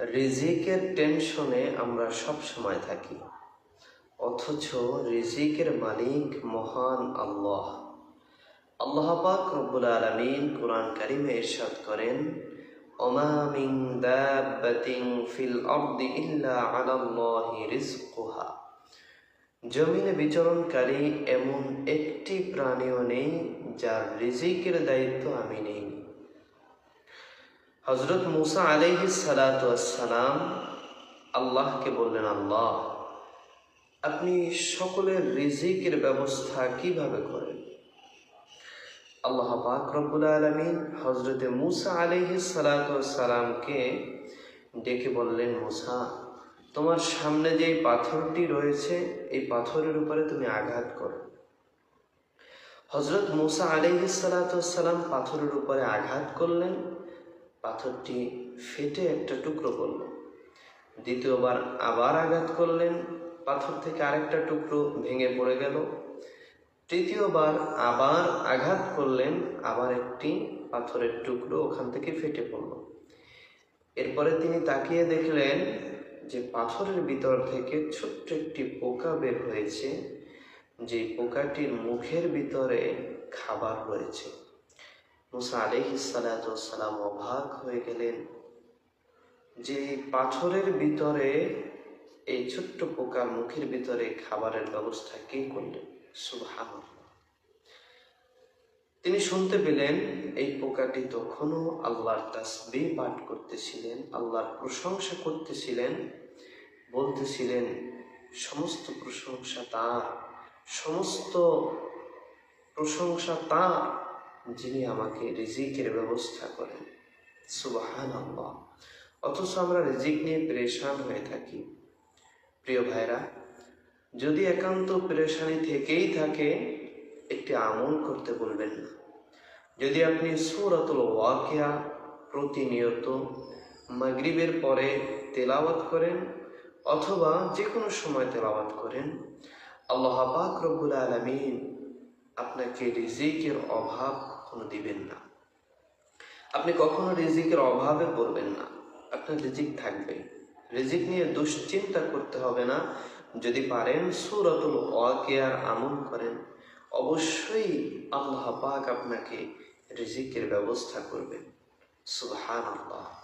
রিজিকের টেনশনে আমরা সব সময় থাকি। অথচ রিজিকের মালিক মহান আল্লাহ। আল্লাহ পাক রব্বুল আলামিন কোরআন কারিমে ইরশাদ করেন, ওমা মিন দাব্বাতিন ফিল আরদি ইল্লা আলাল্লাহি রিজকুহা জমিনে বিচরণকারী এমন একটি প্রাণীও নেই যার রিজিকের দায়িত্ব আমি নেই। হজরত মুসা আলাইহি সালাম আল্লাহকে বললেন, আল্লাহ, আপনি সকলের রিজিকের ব্যবস্থা কীভাবে করেন? আল্লাহ পাক রব্বুল আলমিন হজরতে মুসা আলাইহি সালামকে ডেকে বললেন, মুসা, তোমার সামনে যে পাথরটি রয়েছে, এই পাথরের উপরে তুমি আঘাত করো। হজরত মুসা আলাইহি সালাম পাথরের উপরে আঘাত করলেন। পাথরটি ফেটে একটা টুকরো করল। দ্বিতীয়বার আবার আঘাত করলেন, পাথর থেকে আরেকটা টুকরো ভেঙে পড়ে গেল। তৃতীয়বার আবার আঘাত করলেন, আবার একটি পাথরের টুকরো ওখান থেকে ফেটে পড়ল। এরপরে তিনি তাকিয়ে দেখলেন যে পাথরের ভিতর থেকে ছোট্ট একটি পোকা বের হয়েছে যে পোকাটির মুখের ভিতরে খাবার রয়েছে মুসা আলিহিসালাম অবাক হয়ে গেলেন। যে পাথরের ভিতরে, এই ছোট্ট পোকার মুখের ভিতরে খাবারের ব্যবস্থা কে করলেন? সুবহান তিনি শুনতে পেলেন, এই পোকাটি তখনও আল্লাহর তাসবি পাঠ করতেছিলেন, আল্লাহর প্রশংসা করতেছিলেন, বলতেছিলেন, সমস্ত প্রশংসা তার, সমস্ত প্রশংসা তার। যিনি আমাকে রিজিকের ব্যবস্থা করেন। সুবাহান অথচ আমরা রিজিক নিয়ে পরেশান হয়ে থাকি। প্রিয় ভাইরা, যদি একান্ত পরেশানি থেকেই থাকে, একটি আমল করতে বলবেন না। যদি আপনি সুরাতুল ওয়াকিয়া প্রতিনিয়ত মাগরিবের পরে তেলাওয়াত করেন, অথবা যে কোনো সময় তেলাওয়াত করেন, আল্লাহ পাক রব্বুল আলমিন আপনাকে রিজিকের অভাব কখনো দিবেন না। আপনি কখনো রিজিকের অভাবে পড়বেন না। আপনার রিজিক থাকবে। রিজিক নিয়ে দুশ্চিন্তা করতে হবে না। যদি পারেন সুরতুল ওয়াকিয়ার আমল করেন। অবশ্যই আল্লাহ পাক আপনাকে রিজিকের ব্যবস্থা করবেন। সুবহান আল্লাহ